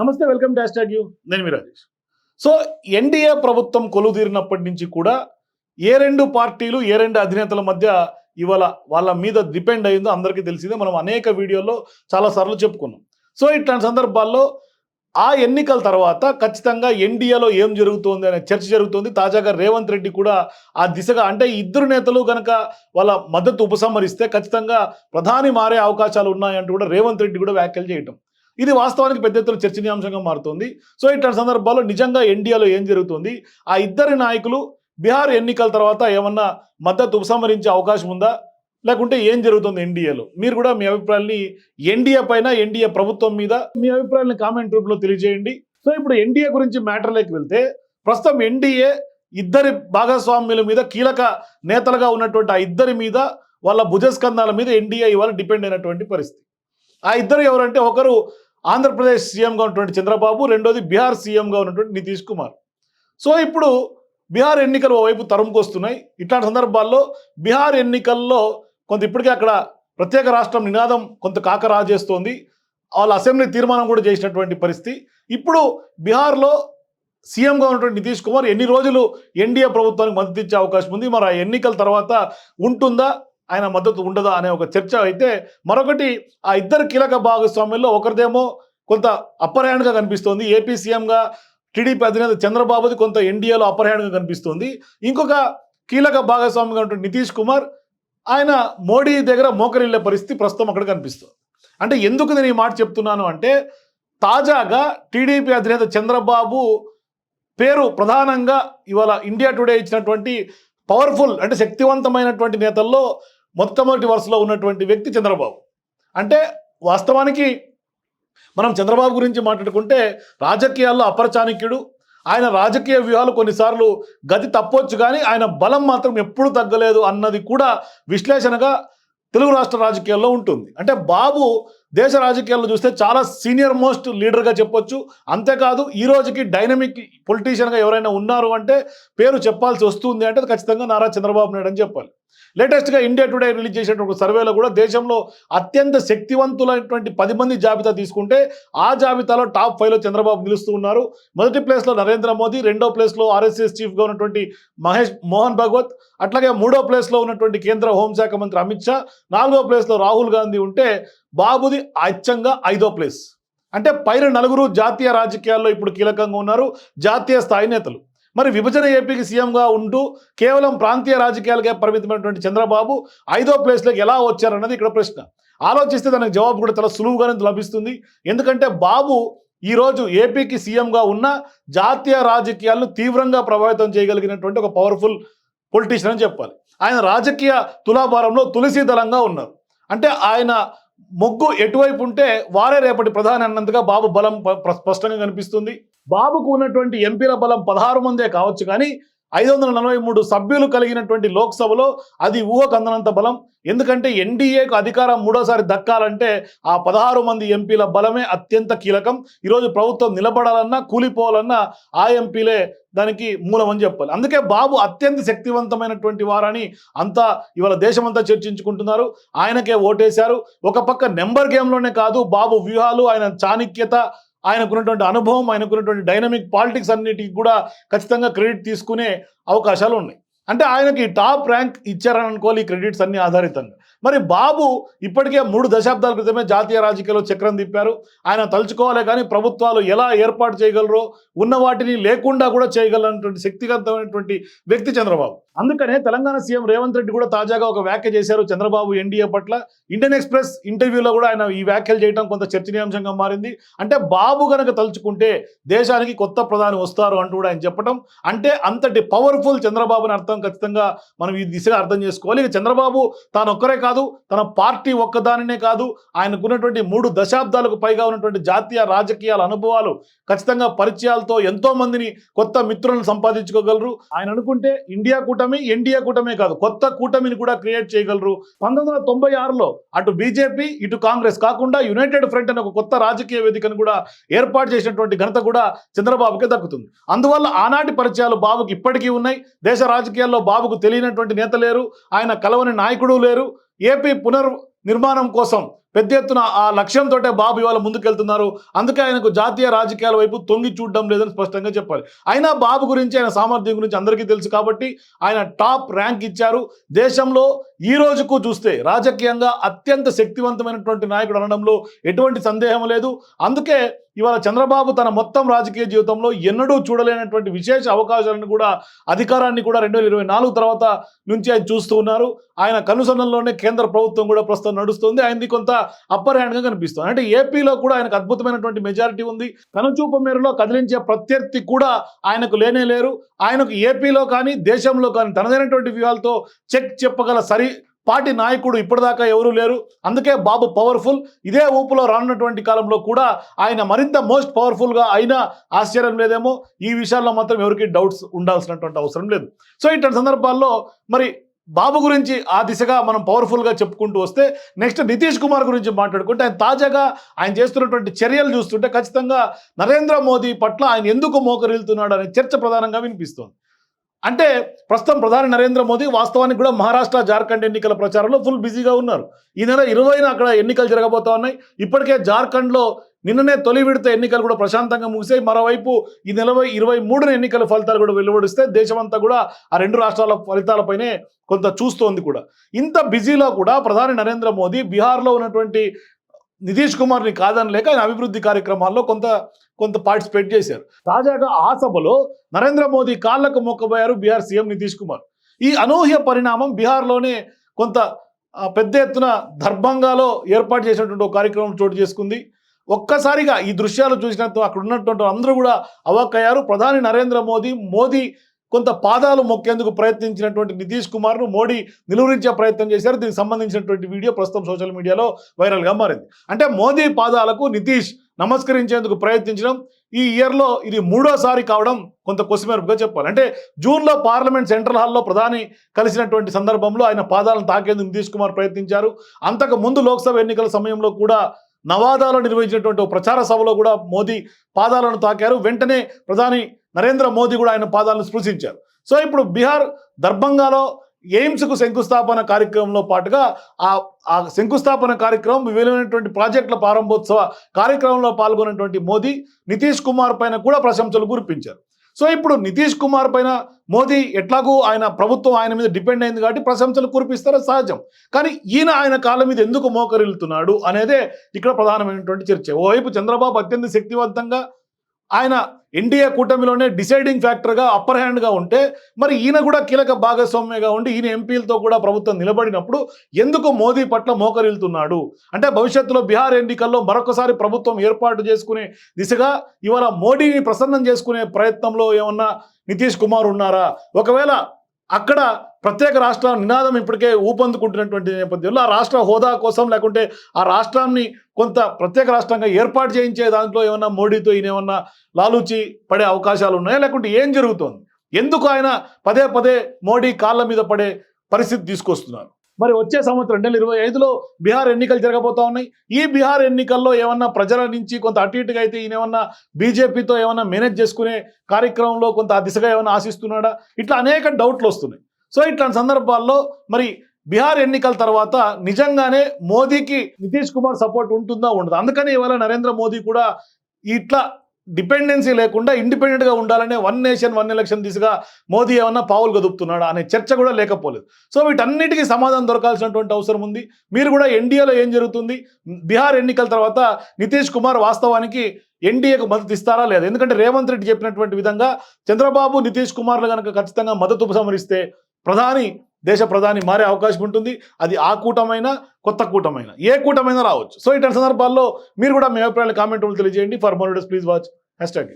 నమస్తే welcome dash tag you. నేను మీ Rajesh. So NDA ప్రభుత్వం కొలుదీరినప్పటి నుంచి కూడా ఏ రెండు పార్టీలు ఏ రెండు అధినేతల మధ్య ఇవాళ వాళ్ళ మీద డిపెండ్ అయిందో అందరికీ తెలిసిందే. మనం అనేక వీడియోల్లో చాలా సార్లు చెప్పుకున్నాం. సో ఇట్లాంటి సందర్భాల్లో ఆ ఎన్నికల తర్వాత ఖచ్చితంగా ఎన్డీఏలో ఏం జరుగుతోంది అనే చర్చ జరుగుతోంది. తాజాగా రేవంత్ రెడ్డి కూడా ఆ దిశగా అంటే ఇద్దరు నేతలు కనుక వాళ్ళ మద్దతు ఉపసంహరిస్తే ఖచ్చితంగా ప్రధాని మారే అవకాశాలు ఉన్నాయంటూ కూడా రేవంత్ రెడ్డి కూడా వ్యాఖ్యలు చేయటం. ఇది వాస్తవానికి పెద్ద ఎత్తున చర్చనీయాంశంగా మారుతుంది. సో ఇట్లాంటి సందర్భాల్లో నిజంగా ఎన్డీఏలో ఏం జరుగుతుంది? ఆ ఇద్దరి నాయకులు బీహార్ ఎన్నికల తర్వాత ఏమన్నా మద్దతు ఉపసంహరించే అవకాశం ఉందా? లేకుంటే ఏం జరుగుతుంది ఎన్డీఏలో? మీరు కూడా మీ అభిప్రాయాన్ని ఎన్డీఏ పైన ఎన్డీఏ ప్రభుత్వం మీద మీ అభిప్రాయాన్ని కామెంట్ రూపంలో తెలియజేయండి. సో ఇప్పుడు ఎన్డీఏ గురించి మ్యాటర్లోకి వెళ్తే ప్రస్తుతం ఎన్డీఏ ఇద్దరి భాగస్వామ్యుల మీద కీలక నేతలుగా ఉన్నటువంటి ఆ ఇద్దరి మీద వాళ్ళ భుజస్కంధాల మీద ఎన్డీఏ ఇవాళ డిపెండ్ అయినటువంటి పరిస్థితి. ఆ ఇద్దరు ఎవరంటే ఒకరు ఆంధ్రప్రదేశ్ సీఎంగా ఉన్నటువంటి చంద్రబాబు రెండోది బీహార్ సీఎంగా ఉన్నటువంటి నితీష్ కుమార్. సో ఇప్పుడు బీహార్ ఎన్నికలు ఓవైపు తరుముకు వస్తున్నాయి. ఇట్లాంటి సందర్భాల్లో బీహార్ ఎన్నికల్లో కొంత ఇప్పటికే అక్కడ ప్రత్యేక రాష్ట్రం నినాదం కొంత కాకరా చేస్తోంది వాళ్ళ అసెంబ్లీ తీర్మానం కూడా చేసినటువంటి పరిస్థితి. ఇప్పుడు బీహార్లో సీఎంగా ఉన్నటువంటి నితీష్ కుమార్ ఎన్ని రోజులు ఎన్డీఏ ప్రభుత్వానికి మద్దతు ఇచ్చే అవకాశం ఉంది? మరి ఆ ఎన్నికల తర్వాత ఉంటుందా? ఆయన మద్దతు ఉండదా అనే ఒక చర్చ అయితే మరొకటి ఆ ఇద్దరు కీలక భాగస్వామ్యంలో ఒకరిదేమో కొంత అప్పర్ హ్యాండ్గా కనిపిస్తోంది. ఏపీ సీఎంగా టీడీపీ అధినేత చంద్రబాబుది కొంత ఎన్డీఏలో అప్పర్ హ్యాండ్గా కనిపిస్తోంది. ఇంకొక కీలక భాగస్వామిగా ఉంటుంది నితీష్ కుమార్ ఆయన మోడీ దగ్గర మోకరిల్లే పరిస్థితి ప్రస్తుతం అక్కడ కనిపిస్తుంది. అంటే ఎందుకు నేను ఈ మాట చెప్తున్నాను అంటే తాజాగా టీడీపీ అధినేత చంద్రబాబు పేరు ప్రధానంగా ఇవాళ ఇండియా టుడే ఇచ్చినటువంటి పవర్ఫుల్ అంటే శక్తివంతమైనటువంటి నేతల్లో మొట్టమొదటి వరుసలో ఉన్నటువంటి వ్యక్తి చంద్రబాబు. అంటే వాస్తవానికి మనం చంద్రబాబు గురించి మాట్లాడుకుంటే రాజకీయాల్లో అపరచాణిక్యుడు ఆయన రాజకీయ వ్యూహాలు కొన్నిసార్లు గతి తప్పొచ్చు కానీ ఆయన బలం మాత్రం ఎప్పుడు తగ్గలేదు అన్నది కూడా విశ్లేషణగా తెలుగు రాష్ట్ర రాజకీయాల్లో ఉంటుంది. అంటే బాబు దేశ రాజకీయాల్లో చూస్తే చాలా సీనియర్ మోస్ట్ లీడర్గా చెప్పొచ్చు. అంతేకాదు ఈ రోజుకి డైనమిక్ పొలిటీషియన్గా ఎవరైనా ఉన్నారు అంటే పేరు చెప్పాల్సి వస్తుంది అంటే ఖచ్చితంగా నారా చంద్రబాబు నాయుడు అని చెప్పాలి. లేటెస్ట్గా ఇండియా టుడే రిలీజ్ చేసినటువంటి సర్వేలో కూడా దేశంలో అత్యంత శక్తివంతులైనటువంటి పది మంది జాబితా తీసుకుంటే ఆ జాబితాలో టాప్ ఫైవ్లో చంద్రబాబు నిలుస్తూ ఉన్నారు. మొదటి ప్లేస్లో నరేంద్ర మోదీ రెండో ప్లేస్లో ఆర్ఎస్ఎస్ చీఫ్గా ఉన్నటువంటి మహేష్ మోహన్ భగవత్ అట్లాగే మూడో ప్లేస్లో ఉన్నటువంటి కేంద్ర హోంశాఖ మంత్రి అమిత్ షా నాలుగో ప్లేస్లో రాహుల్ గాంధీ ఉంటే బాబుది అచ్చంగా ఐదో ప్లేస్. అంటే పైన నలుగురు జాతీయ రాజకీయాల్లో ఇప్పుడు కీలకంగా ఉన్నారు జాతీయ స్థాయి నేతలు. మరి విభజన ఏపీకి సీఎంగా ఉంటూ కేవలం ప్రాంతీయ రాజకీయాలకే పరిమితమైనటువంటి చంద్రబాబు ఐదో ప్లేస్లోకి ఎలా వచ్చారన్నది ఇక్కడ ప్రశ్న. ఆలోచిస్తే దానికి జవాబు కూడా చాలా సులువుగానే లభిస్తుంది. ఎందుకంటే బాబు ఈరోజు ఏపీకి సీఎంగా ఉన్న జాతీయ రాజకీయాలను తీవ్రంగా ప్రభావితం చేయగలిగినటువంటి ఒక పవర్ఫుల్ పొలిటీషియన్ అని చెప్పాలి. ఆయన రాజకీయ తులాభారంలో తులసి దళంగా ఉన్నారు. అంటే ఆయన మొగ్గు ఎటువైపు ఉంటే వారే రేపటి ప్రధాని అన్నంతగా బాబు బలం ప- స్పష్టంగా కనిపిస్తుంది. బాబుకు ఉన్నటువంటి ఎంపీల బలం పదహారు మందే కావచ్చు కానీ ఐదు వందల నలభై మూడు సభ్యులు కలిగినటువంటి లోక్సభలో అది ఊహకందనంత బలం. ఎందుకంటే ఎన్డీఏకు అధికారం మూడోసారి దక్కాలంటే ఆ పదహారు మంది ఎంపీల బలమే అత్యంత కీలకం. ఈరోజు ప్రభుత్వం నిలబడాలన్నా కూలిపోవాలన్నా ఆ ఎంపీలే దానికి మూలం అని చెప్పాలి. అందుకే బాబు అత్యంత శక్తివంతమైనటువంటి వారని అంతా ఇవాళ దేశమంతా చర్చించుకుంటున్నారు. ఆయనకే ఓటేశారు. ఒక పక్క నెంబర్ గేమ్లోనే కాదు బాబు వ్యూహాలు ఆయన చాణిక్యత ఆయనకున్నటువంటి అనుభవం ఆయనకున్నటువంటి డైనమిక్ పాలిటిక్స్ అన్నిటికి కూడా ఖచ్చితంగా క్రెడిట్ తీసుకునే అవకాశాలు ఉన్నాయి. అంటే ఆయనకి టాప్ ర్యాంక్ ఇచ్చారని అనుకోవాలి ఈ క్రెడిట్స్ అన్ని ఆధారితంగా. మరి బాబు ఇప్పటికే మూడు దశాబ్దాల క్రితమే జాతీయ రాజకీయాల్లో చక్రం తిప్పారు. ఆయన తలుచుకోవాలి కానీ ప్రభుత్వాలు ఎలా ఏర్పాటు చేయగలరో ఉన్న వాటిని లేకుండా కూడా చేయగలనటువంటి శక్తివంతమైనటువంటి వ్యక్తి చంద్రబాబు. అందుకనే తెలంగాణ సీఎం రేవంత్ రెడ్డి కూడా తాజాగా ఒక వ్యాఖ్య చేశారు చంద్రబాబు ఎన్డీఏ పట్ల. ఇండియన్ ఎక్స్ప్రెస్ ఇంటర్వ్యూలో కూడా ఆయన ఈ వ్యాఖ్యలు చేయడం కొంత చర్చనీయాంశంగా మారింది. అంటే బాబు కనుక తలుచుకుంటే దేశానికి కొత్త ప్రధాని వస్తారు అంటూ కూడా ఆయన చెప్పడం అంటే అంతటి పవర్ఫుల్ చంద్రబాబు అని అర్థం ఖచ్చితంగా మనం ఈ దిశగా అర్థం చేసుకోవాలి. ఇక చంద్రబాబు తాను ఒక్కరే కాదు తన పార్టీ ఒక్కదానినే కాదు ఆయనకున్నటువంటి మూడు దశాబ్దాలకు పైగా ఉన్నటువంటి జాతీయ రాజకీయాల అనుభవాలు ఖచ్చితంగా పరిచయాలతో ఎంతో మందిని కొత్త మిత్రులను సంపాదించుకోగలరు. ఆయన అనుకుంటే ఇండియా కూటమి ఎన్డీఏ కూటమే కాదు కొత్త కూటమిని కూడా క్రియేట్ చేయగలరు. పంతొమ్మిది వందల తొంభై ఆరులో అటు బీజేపీ ఇటు కాంగ్రెస్ కాకుండా యునైటెడ్ ఫ్రంట్ అనే ఒక కొత్త రాజకీయ వేదికను కూడా ఏర్పాటు చేసినటువంటి ఘనత కూడా చంద్రబాబుకే దక్కుతుంది. అందువల్ల ఆనాటి పరిచయాలు బాబుకి ఇప్పటికీ ఉన్నాయి. దేశ రాజకీయాల్లో బాబుకు తెలియనటువంటి నేత లేరు. ఆయన కలవని నాయకుడు లేరు. ఏపీ పునర్ నిర్మాణం కోసం పెద్ద ఎత్తున ఆ లక్ష్యంతో బాబు ఇవాళ ముందుకెళ్తున్నారు. అందుకే ఆయనకు జాతీయ రాజకీయాల వైపు తొంగి చూడడం లేదని స్పష్టంగా చెప్పాలి. అయినా బాబు గురించి ఆయన సామర్థ్యం గురించి అందరికీ తెలుసు కాబట్టి ఆయన టాప్ ర్యాంక్ ఇచ్చారు. దేశంలో ఈ రోజుకు చూస్తే రాజకీయంగా అత్యంత శక్తివంతమైనటువంటి నాయకుడు అనడంలో ఎటువంటి సందేహం లేదు. అందుకే ఇవాళ చంద్రబాబు తన మొత్తం రాజకీయ జీవితంలో ఎన్నడూ చూడలేనటువంటి విశేష అవకాశాలను కూడా అధికారాన్ని కూడా రెండు వేల ఇరవై నాలుగు తర్వాత నుంచి ఆయన చూస్తూ ఉన్నారు. ఆయన కనుసన్నల్లోనే కేంద్ర ప్రభుత్వం కూడా ప్రస్తుతం నడుస్తుంది. ఆయనది కొంత అప్పర్ హ్యాండ్గా కనిపిస్తుంది. అంటే ఏపీలో కూడా ఆయనకు అద్భుతమైనటువంటి మెజారిటీ ఉంది. కనుచూపు మేరలో కదిలించే ప్రత్యర్థి కూడా ఆయనకు లేనే లేరు. ఆయనకు ఏపీలో కానీ దేశంలో కానీ తనదైనటువంటి వ్యూహాలతో చెక్ చెప్పగల సరి పార్టీ నాయకుడు ఇప్పటిదాకా ఎవరూ లేరు. అందుకే బాబు పవర్ఫుల్. ఇదే ఊపులో రానున్నటువంటి కాలంలో కూడా ఆయన మరింత మోస్ట్ పవర్ఫుల్గా అయినా ఆశ్చర్యం లేదేమో. ఈ విషయాల్లో మాత్రం ఎవరికి డౌట్స్ ఉండాల్సినటువంటి అవసరం లేదు. సో ఇట్లాంటి సందర్భాల్లో మరి బాబు గురించి ఆ దిశగా మనం పవర్ఫుల్గా చెప్పుకుంటూ వస్తే నెక్స్ట్ నితీష్ కుమార్ గురించి మాట్లాడుకుంటే ఆయన తాజాగా ఆయన చేస్తున్నటువంటి చర్యలు చూస్తుంటే ఖచ్చితంగా నరేంద్ర మోదీ పట్ల ఆయన ఎందుకు మోకరిల్తున్నాడు అనే చర్చ ప్రధానంగా వినిపిస్తోంది. అంటే ప్రస్తుతం ప్రధాని నరేంద్ర మోదీ వాస్తవానికి కూడా మహారాష్ట్ర జార్ఖండ్ ఎన్నికల ప్రచారంలో ఫుల్ బిజీగా ఉన్నారు. ఈ నెల ఇరవైన అక్కడ ఎన్నికలు జరగబోతా ఉన్నాయి. ఇప్పటికే జార్ఖండ్లో నిన్ననే తొలి విడత ఎన్నికలు కూడా ప్రశాంతంగా ముగిసాయి. మరోవైపు ఈ నెల ఇరవై మూడున ఎన్నికల ఫలితాలు కూడా వెలువడిస్తే దేశమంతా కూడా ఆ రెండు రాష్ట్రాల ఫలితాలపైనే కొంత చూస్తోంది కూడా. ఇంత బిజీలో కూడా ప్రధాని నరేంద్ర మోదీ బీహార్లో ఉన్నటువంటి నితీష్ కుమార్ని కాదనలేక ఆయన అభివృద్ధి కార్యక్రమాల్లో కొంత కొంత పార్టిసిపేట్ చేశారు. తాజాగా ఆ సభలో నరేంద్ర మోదీ కాళ్ళకు మొక్కబోయారు బీహార్ సీఎం నితీష్ కుమార్. ఈ అనూహ్య పరిణామం బీహార్లోనే కొంత పెద్ద ఎత్తున దర్భంగాలో ఏర్పాటు చేసినటువంటి ఒక కార్యక్రమం చోటు చేసుకుంది. ఒక్కసారిగా ఈ దృశ్యాలు చూసినట్టు అక్కడ ఉన్నటువంటి అందరూ కూడా అవాక్కయ్యారు. ప్రధాని నరేంద్ర మోదీ మోదీ కొంత పాదాలు మొక్కేందుకు ప్రయత్నించినటువంటి నితీష్ కుమార్ను మోడీ నిలువరించే ప్రయత్నం చేశారు. దీనికి సంబంధించినటువంటి వీడియో ప్రస్తుతం సోషల్ మీడియాలో వైరల్గా మారింది. అంటే మోదీ పాదాలకు నితీష్ నమస్కరించేందుకు ప్రయత్నించడం ఈ ఇయర్లో ఇది మూడోసారి కావడం కొంత కొసిమెరుపుగా చెప్పాలి. అంటే జూన్లో పార్లమెంట్ సెంట్రల్ హాల్లో ప్రధాని కలిసినటువంటి సందర్భంలో ఆయన పాదాలను తాకేందుకు నితీష్ కుమార్ ప్రయత్నించారు. అంతకు ముందు లోక్సభ ఎన్నికల సమయంలో కూడా నవాదాలో నిర్వహించినటువంటి ప్రచార సభలో కూడా మోదీ పాదాలను తాకారు. వెంటనే ప్రధాని నరేంద్ర మోదీ కూడా ఆయన పాదాలను స్పృశించారు. సో ఇప్పుడు బీహార్ దర్భంగాలో ఎయిమ్స్కు శంకుస్థాపన కార్యక్రమంలో పాటుగా ఆ ఆ శంకుస్థాపన కార్యక్రమం విలువైనటువంటి ప్రాజెక్టుల ప్రారంభోత్సవ కార్యక్రమంలో పాల్గొన్నటువంటి మోదీ నితీష్ కుమార్ పైన కూడా ప్రశంసలు కురిపించారు. సో ఇప్పుడు నితీష్ కుమార్ పైన మోదీ ఎట్లాగూ ఆయన ప్రభుత్వం ఆయన మీద డిపెండ్ అయింది కాబట్టి ప్రశంసలు కురిపిస్తారో? సహజం. కానీ ఈయన ఆయన కాళ్ళ మీద ఎందుకు మోకరిల్లుతున్నాడు అనేదే ఇక్కడ ప్రధానమైనటువంటి చర్చ. ఓవైపు చంద్రబాబు అత్యంత శక్తివంతంగా ఆయన ఎన్డీఏ కూటమిలోనే డిసైడింగ్ ఫ్యాక్టర్గా అప్పర్ హ్యాండ్గా ఉంటే మరి ఈయన కూడా కీలక భాగస్వామ్యంగా ఉండి ఈయన ఎంపీలతో కూడా ప్రభుత్వం నిలబడినప్పుడు ఎందుకు మోదీ పట్ల మోకరిల్తున్నాడు అంటే భవిష్యత్తులో బీహార్ ఎన్నికల్లో మరొకసారి ప్రభుత్వం ఏర్పాటు చేసుకునే దిశగా ఇవాళ మోడీని ప్రసన్నం చేసుకునే ప్రయత్నంలో ఏమన్నా నితీష్ కుమార్ ఉన్నారా? ఒకవేళ అక్కడ ప్రత్యేక రాష్ట్ర నినాదం ఇప్పటికే ఊపందుకుంటున్నటువంటి నేపథ్యంలో ఆ రాష్ట్ర హోదా కోసం లేకుంటే ఆ రాష్ట్రాన్ని కొంత ప్రత్యేక రాష్ట్రంగా ఏర్పాటు చేయించే దాంట్లో ఏమన్నా మోడీతో ఈయన ఏమన్నా లాలూచి పడే అవకాశాలు ఉన్నాయా? లేకుంటే ఏం జరుగుతోంది? ఎందుకు ఆయన పదే పదే మోడీ కాళ్ళ మీద పడే పరిస్థితి తీసుకొస్తున్నారు? మరి వచ్చే సంవత్సరం రెండు వేల ఇరవై ఐదులో బీహార్ ఎన్నికలు జరగబోతా ఉన్నాయి. ఈ బీహార్ ఎన్నికల్లో ఏమన్నా ప్రజల నుంచి కొంత అటు ఇటుగా అయితే ఈయన ఏమన్నా బీజేపీతో ఏమన్నా మేనేజ్ చేసుకునే కార్యక్రమంలో కొంత ఆ దిశగా ఏమైనా ఆశిస్తున్నాడా? ఇట్లా అనేక డౌట్లు వస్తున్నాయి. సో ఇట్లాంటి సందర్భాల్లో మరి బీహార్ ఎన్నికల తర్వాత నిజంగానే మోదీకి నితీష్ కుమార్ సపోర్ట్ ఉంటుందా ఉండదు? అందుకని ఇవాళ నరేంద్ర మోదీ కూడా ఇట్లా డిపెండెన్సీ లేకుండా ఇండిపెండెంట్గా ఉండాలనే వన్ నేషన్ వన్ ఎలక్షన్ దిశగా మోదీ ఏమన్నా పావులు గదుపుతున్నాడా అనే చర్చ కూడా లేకపోలేదు. సో వీటన్నిటికీ సమాధానం దొరకాల్సినటువంటి అవసరం ఉంది. మీరు కూడా ఎన్డీఏలో ఏం జరుగుతుంది? బీహార్ ఎన్నికల తర్వాత నితీష్ కుమార్ వాస్తవానికి ఎన్డీఏకు మద్దతు ఇస్తారా లేదా? ఎందుకంటే రేవంత్ రెడ్డి చెప్పినటువంటి విధంగా చంద్రబాబు నితీష్ కుమార్లు కనుక ఖచ్చితంగా మద్దతు ఉపసంహరిస్తే ప్రధాని దేశ ప్రధాని మారే అవకాశం ఉంటుంది. అది ఆ కూటమైనా కొత్త కూటమైనా. ఏ కూటమైనా రావచ్చు. సో ఇటువంటి సందర్భాల్లో మీరు కూడా మీ అభిప్రాయాలు కామెంట్ తెలియజేయండి. For more please watch. Hashtag